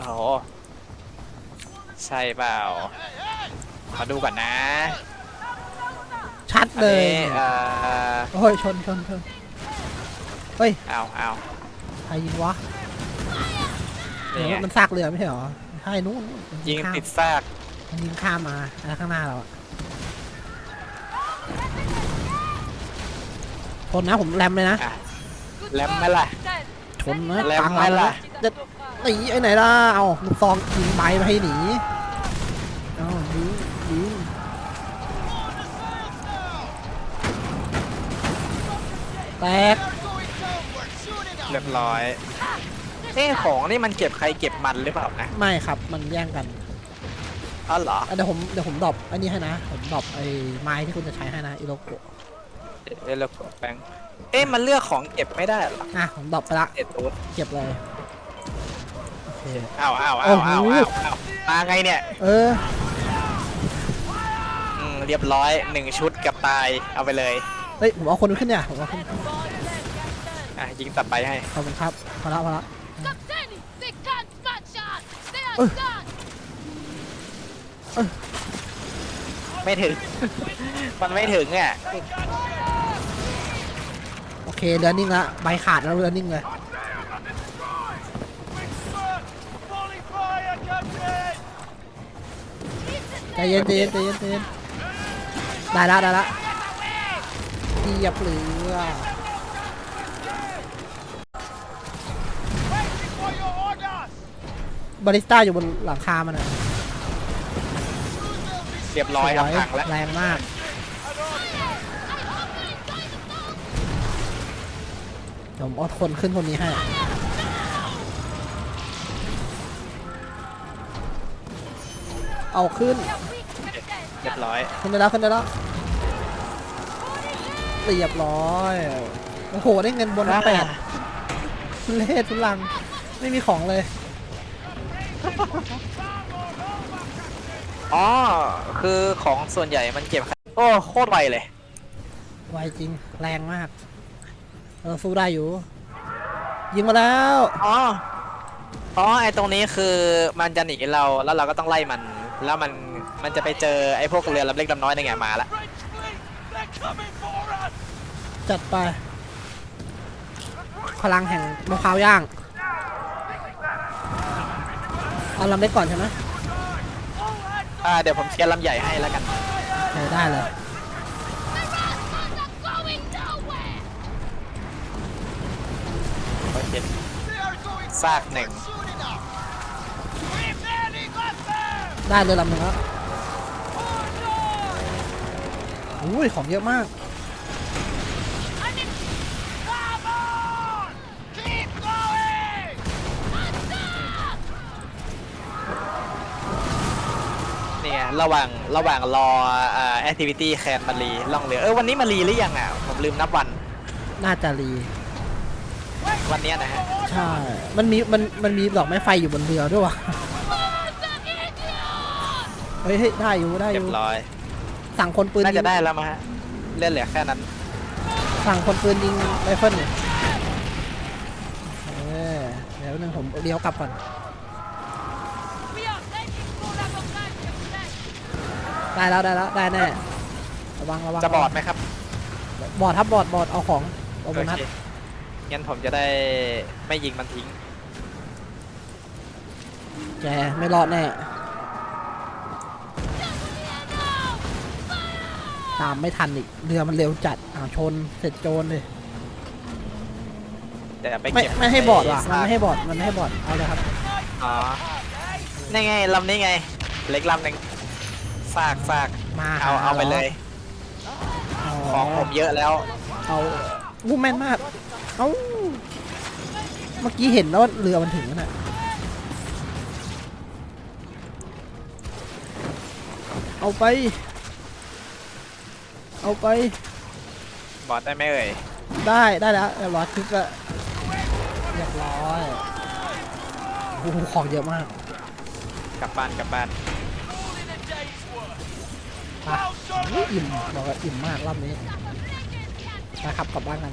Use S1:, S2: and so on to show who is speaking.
S1: โอ้โหใช่เปล่า มาดูก่อนนะ
S2: ชัด
S1: อัน
S2: เลย
S1: นี้เอ่อ
S2: โอ้ยชนชนชนเฮ้ย
S1: เอาเอา
S2: ใครยิงวะ
S1: นี่ไง
S2: มันซากเรือไม่ใช่เหรอใช่นู้นนู้นมัน
S1: ยิง
S2: ข้าม
S1: ติดซาก
S2: มันยิงข้ามมาอันข้างหน้าเราอะชนนะผมแรมเลยนะ
S1: อะ แลมไหมล่ะ
S2: ชนนะ
S1: แรม
S2: กลาง
S1: ไหม
S2: เรา
S1: ล่ะ
S2: จะ หนีไอ้ไหนล่ะเอาลูกซองยิงใบมาให้หนีเอายิงยิงแตก
S1: เรียบร้อยเอ้ของนี่มันเก็บใครเก็บมันหรือเปล่านะ
S2: ไม่ครับมันแย่งกัน
S1: อ๋อเหรอ
S2: อะเดี๋ยวผมเดี๋ยวผมดรอปอันนี้ให้นะ ผมดรอปไอ้ไม้ที่คุณจะใช้ให้นะอิโลโกะ
S1: เอเลโกแบงเอ๊ะมันเลือกของเก็บไม่ได้เหรอ
S2: อะผมดรอปไปละ
S1: เอ็ดตูด
S2: เก็บเลย โอเค
S1: เอาเอา
S2: โอ้
S1: เอา
S2: โห
S1: เอาเอาเอามาไงเนี่ย
S2: เออ
S1: อืมเรียบร้อยหนึ่งชุดกับตายเอาไปเลย
S2: เฮ้ยผมเอาคนขึ้นเนี่ยผมเอาขึ้น
S1: อะยิงตัดไปให้
S2: ขอบคุณครับพอละพอละ
S3: Captain, they can't match us. They are
S2: Uh.
S3: done.
S1: ไม่ถึง มันไม่ถึงอะ
S2: โอเคเรือนิ่งละใบขาดแล้วเรือนิ่งเลย ใจเย็นใจเย็นใจเย็นใจเย็นได้ละได้ละเหยียบเรือบาริสต้าอยู่บนหลังคามันอะ
S1: เรียบร้อยครับ
S2: สว
S1: พังแล้ว
S2: แรงมากเดี๋ยวผมเอาคนขึ้นคนนี้ให้ เอาขึ้น
S1: เรียบร้อย
S2: ขึ้นได้แล้วขึ้นได้แล้วเรียบร้อยโอ้โหได้เงินบนแปดทุเล่ทุลังไม่มีของเลย
S1: อ๋อคือของส่วนใหญ่มันเก็บโอ้โคตรไวเลย
S2: ไวจริงแรงมาก เออสู้ได้อยู่ ยิงมาแล้ว
S1: อ๋ออ๋อไอตรงนี้คือมันจะหนีเราแล้วเราก็ต้องไล่มัน แล้วมัน มันจะไปเจอไอพวกเรือลำเล็กลำน้อยในไงมาละ
S2: จัดไป พลังแห่งมะพร้าวย่าง เอาลำเล็กก่อนใช่ไหม
S1: อ่าเดี๋ยวผมเคลียร์ลำใหญ่ให้แล้วกัน
S2: เออได้เลย
S3: The Rascals are going nowhere.
S1: โอเคซากหนึ่ง
S2: ได้เลยลำหนึ่งแล้ว อุ้ยของเยอะมาก
S1: นี่ไงระหว่างระหว่างรออ่าแอคทิวิตี้แคนมารีล่องเรือ เออวันนี้มารีหรือยังอะ ผมลืมนับวัน
S2: น่าจะรี
S1: วันเนี้ยนะฮะ
S2: ใช่ มันมีมันมันมีดอกไม้ไฟอยู่บนเรือด้วยวะเฮ้ยเฮ้ยได้อยู่ได้อ
S1: เรีย
S2: ยู่
S1: บร้อย
S2: สั่งคนปืน
S1: น่า
S2: ยิ
S1: จะ
S2: ง
S1: ได้แล้วมั้งฮะเล่นเหลือแค่นั้น
S2: สั่งคนปืนยิงไรเฟิลเออเดี๋ยวนึงผมเลี้ยวกลับก่อน
S3: We are heading for Lagogalia tonight.
S2: ได้แล้วได้แล้วได้แน่ระวังระวัง
S1: จะบอดไหมครับ
S2: บอดครับบอดบอดเอาของเอา
S1: โอ
S2: โบนัส
S1: เคงั้นผมจะได้ไม่ยิงมันทิ้ง
S2: แกไม่รอดแน่ ตามไม่ทันอีก เรือมันเร็วจัดอ่าวชนเสร็จโจรเลย
S1: แต่ไป
S2: ไม่
S1: เก็บ
S2: ไม่ให้บอดว่ะ มัน
S1: ซาก
S2: ไม่ให้บอด มันไม่ให้บอด เอาเลยครับ
S1: อ๋อนี่ไงลำนี้ไง เล็กลำหนึ่งซากซาก
S2: มา
S1: เอา
S2: ห
S1: เอาไปเลย
S2: อ๋อ
S1: ของผมเยอะแล้ว
S2: เอาวูแมนมาก เอาเมื่อกี้เห็นแล้วว่าเรือมันถึงแล้วน่ะเอาไป เอาไป
S1: บอดได้ไหมเอ่ย
S2: ได้ได้แล้วเรียบร้อยคึกละเรียบร้อยโอ้โหของเยอะมาก
S1: กลับบ้านกลับบ้าน
S2: ไปอุ๊ยอิ่มบอกว่าอิ่มมากรอบนี้ไปครับกลับบ้านกัน